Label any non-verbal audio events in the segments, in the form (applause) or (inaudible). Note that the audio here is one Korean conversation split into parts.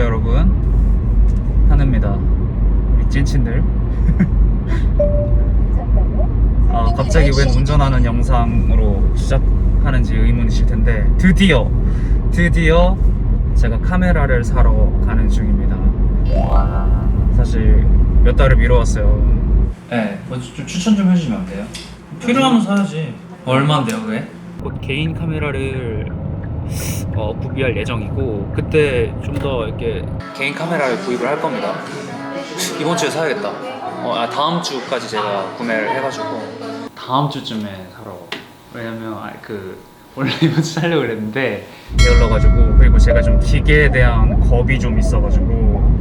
안녕하십니까 여러분 하늘입니다 우리 찐친들 (laughs) 아 갑자기 웬 운전하는 영상으로 시작하는지 의문이실 텐데 드디어 드디어 제가 카메라를 사러 가는 중입니다 사실 몇 달을 미뤄왔어요 네좀 추천 좀 해주시면 안 돼요? 필요하면 사야지. 얼마인데요 그게? 곧 개인 카메라를 어, 구비할 예정이고 그때 좀 더 이렇게 개인 카메라를 구입을 할 겁니다. 이번 주에 사야겠다. 어, 아, 다음 주까지 제가 구매를 해가지고. 다음 주쯤에 사러. 왜냐면 아, 그 원래 (laughs) 이번 주 살려고 그랬는데. 게을러가지고 그리고 제가 좀 기계에 대한 겁이 좀 있어가지고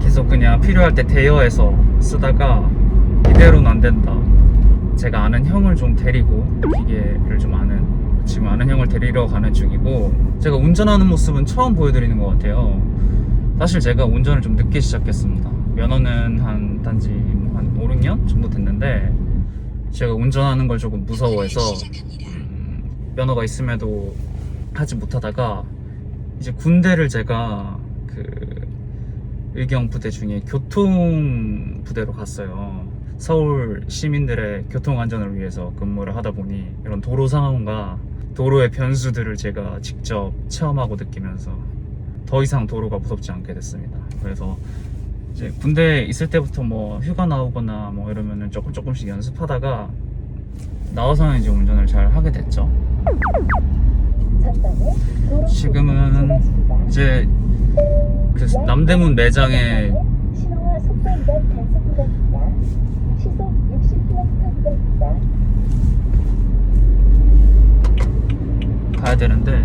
계속 그냥 필요할 때 대여해서 쓰다가 이대로는 안 된다. 제가 아는 형을 좀 데리고 기계를 좀 아는 지금 아는 형을 데리러 가는 중이고 제가 운전하는 모습은 처음 보여드리는 것 같아요 사실 제가 운전을 좀 늦게 시작했습니다 면허는 한 단지 한 5, 6년 정도 됐는데 제가 운전하는 걸 조금 무서워해서 음, 면허가 있음에도 하지 못하다가 이제 군대를 제가 그 의경 부대 중에 교통 부대로 갔어요. 서울 시민들의 교통 안전을 위해서 근무를 하다 보니 이런 도로 상황과 도로의 변수들을 제가 직접 체험하고 느끼면서 더 이상 도로가 무섭지 않게 됐습니다. 그래서 이제 군대에 있을 때부터 뭐 휴가 나오거나 뭐 이러면은 조금 조금씩 연습하다가 나와서는 이제 운전을 잘 하게 됐죠. 지금은 이제 그 남대문 매장에 신호와 속도 위반 단속 구간입니다. 시속 60km 구간입니다. 가야 되는데 약 300m 전방에 신호와 속도 위반 단속 구간입니다. 시속 60km 구간입니다. (laughs)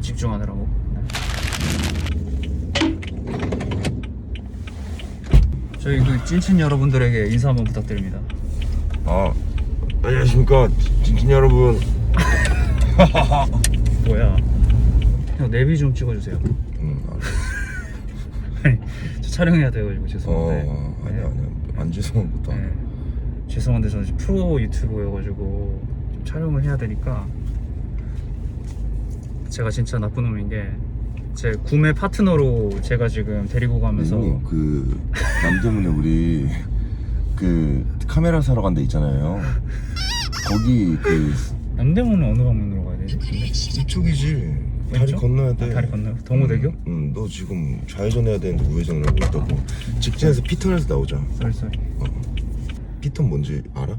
집중하느라고. 저희 그 찐친 여러분들에게 인사 한번 부탁드립니다. 아 안녕하십니까 진친 여러분 (laughs) (laughs) 뭐야? 형 내비 좀 찍어주세요. 음, 아니, (laughs) 저 촬영해야 돼가지고 어 죄송한데. 아니야 아니야 안 죄송한 것도 아니야 네. 죄송한데 저는 지금 프로 유튜버여가지고 좀 촬영을 해야 되니까 제가 진짜 나쁜 놈인 게 제 구매 파트너로 제가 지금 데리고 가면서 그리고 그 남대문에 우리 그 카메라 사러 간 데 있잖아요 거기 그 남대문은 어느 방면으로 가야 되지? 근데? 이쪽이지 다리 왼쪽? 건너야 돼 아, 다리 건너요? 동호대교? 응, 응, 너 지금 좌회전 해야 되는데 우회전을 하고 있다고 직진해서 피턴에서 나오자 썰 썰. 피턴 뭔지 알아?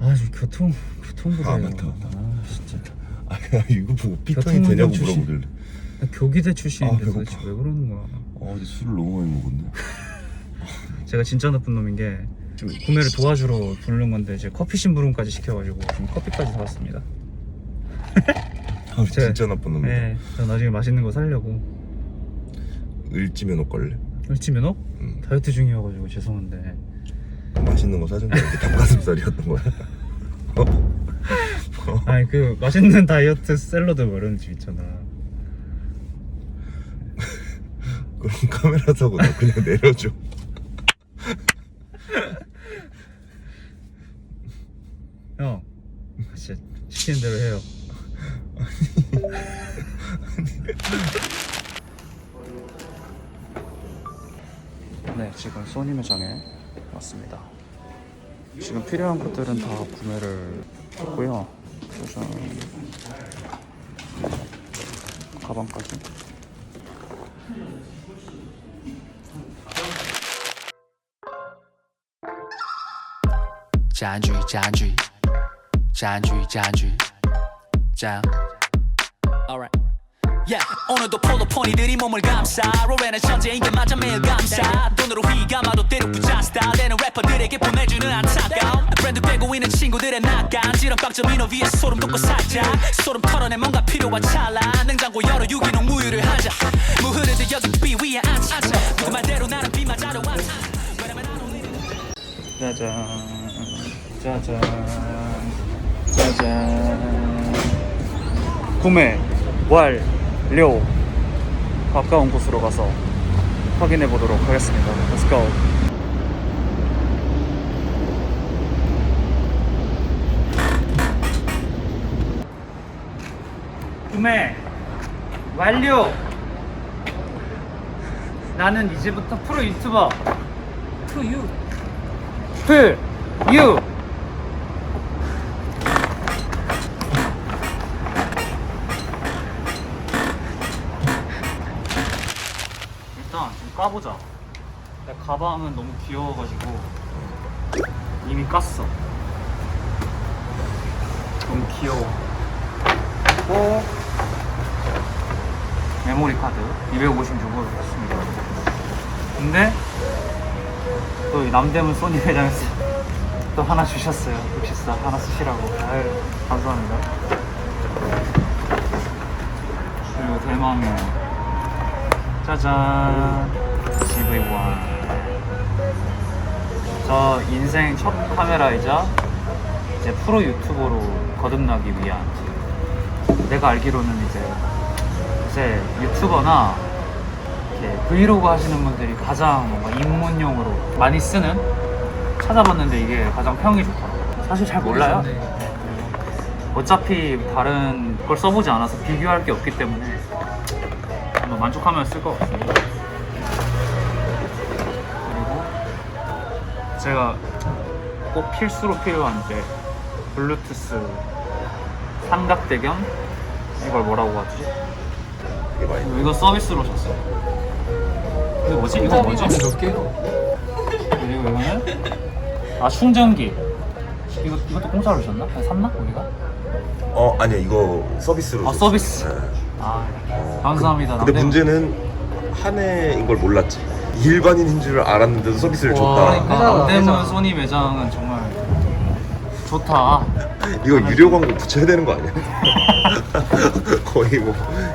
아, 저 교통 교통부대. 아, 맞다, 맞다. 아, 진짜. 아 이거 보고 피턴이 교통운전 되냐고 출신. 물어보길래 나 교기대 출신인데 아, 도대체. 왜 그러는 거야? 어 근데 술을 너무 많이 먹었네 (laughs) 제가 진짜 나쁜 놈인 게 지금 구매를 도와주러 부르는 건데 이제 커피 심부름까지 시켜가지고 지금 커피까지 사왔습니다. (laughs) 아, 제- 진짜 나쁜 놈이다 네, 저 나중에 맛있는 거 살려고. 을지면 옷 걸래 을지면허? 응. 다이어트 중이어가지고 죄송한데. 맛있는 거 사준다는 게 닭가슴살이었던 거야 아니 그 맛있는 다이어트 샐러드 뭐 이런 집 있잖아. 그럼 카메라 사고 나 그냥 내려줘 형, 진짜 시키는 대로 해요. 네, 지금 소니 매장에 왔습니다. 지금 필요한 것들은 다 구매를 했고요. 짜잔. 가방까지. 짠주의 짠주의 짠주 짠 Alright. Yeah, 오늘도 폴로 포니들이 몸을 감싸. 로렌은 천재인 게 맞아 매일 감사 돈으로 휘감아도 때로 부자 스타일 되는 래퍼들에게 보내주는 안타까움 브랜드 되고 있는 친구들의 낙관 지런 빵점 위너 위에 소름 돋고 살짝. 소름 털어내 뭔가 필요한 찰나. 냉장고 열어 유기농 우유를 한잔 무흐르드 여기 비 위에 앉아. 누구 말대로 나는 비 왜냐면 나는 짜잔. 짜잔. 짜잔. 구매 완료. 가까운 곳으로 가서 확인해 보도록 하겠습니다. Let's go. 구매 완료. 나는 이제부터 프로 유튜버. To you. 일단 좀 까보자. 내 가방은 너무 귀여워가지고 이미 깠어. 너무 귀여워. 고 메모리 카드 256을 샀습니다. 근데 또이 남대문 소니 회장에서 (laughs) 또 하나 주셨어요. 64 하나 쓰시라고. 아유 감사합니다. 그리고 대망의 짜잔 GV1 저 인생 첫 카메라이자 이제 프로 유튜버로 거듭나기 위한. 내가 알기로는 이제 이제 유튜버나 이렇게 브이로그 하시는 분들이 가장 뭔가 입문용으로 많이 쓰는? 찾아봤는데 이게 가장 평이 좋더라고요. 사실 잘 몰라요. 어차피 다른 걸 써보지 않아서 비교할 게 없기 때문에 아마 만족하면 쓸 것 같습니다. 그리고 제가 꼭 필수로 필요한 게 블루투스 삼각대겸 이걸 뭐라고 하지? 이게 많이 이거 서비스로 줬어요. 이거 뭐지? 이거 뭐지? 몇? 그리고 이거는 아 충전기. 이거 이것도 공짜로? 아니, 샀나 우리가? 어 아니야 이거 서비스로 아. 서비스. 네. 아 감사합니다. 근데 남대문. 문제는 한 해인 걸 몰랐지 일반인인 줄 알았는데도 서비스를 와, 줬다 그러니까. 아, 남대문 매장. 소니 매장은 정말 좋다. 이거 유료 광고 붙여야 되는 거 아니야? (laughs) 거의 뭐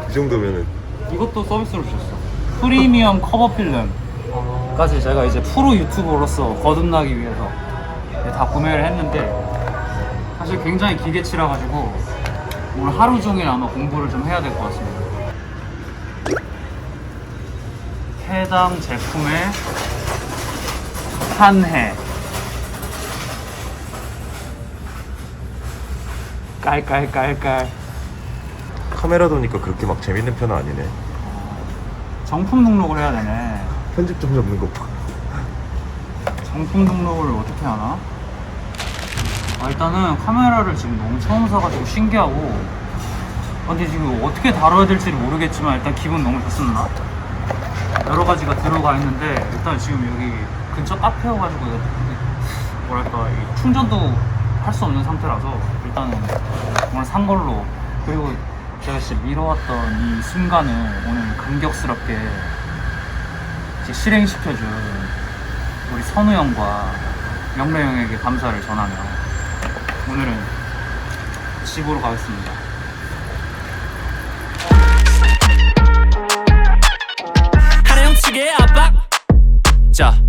이 정도면은 이것도 서비스로 주셨어. 프리미엄 커버 필름까지 제가 이제 프로 유튜버로서 거듭나기 위해서 이제 다 구매를 했는데 사실 굉장히 기계치라 가지고 오늘 하루 종일 아마 공부를 좀 해야 될 것 같습니다. 해당 제품의 한해 깔깔깔깔 카메라 도니까 그렇게 막 재밌는 편은 아니네 정품 등록을 해야 되네. 편집 좀 잡는 거 봐. 정품 등록을 어떻게 하나? 아, 일단은 카메라를 지금 너무 처음 사가지고 신기하고 아, 근데 지금 어떻게 다뤄야 될지를 모르겠지만 일단 기분 너무 좋습니다 여러 가지가 들어가 있는데 일단 지금 여기 근처 카페여가지고 뭐랄까 이 충전도 할 수 없는 상태라서 일단은 오늘 산 걸로 그리고 제가 진짜 미뤄왔던 이 순간을 오늘 감격스럽게 실행시켜준 우리 선우 형과 영래 형에게 감사를 전하며 오늘은 집으로 가겠습니다. 자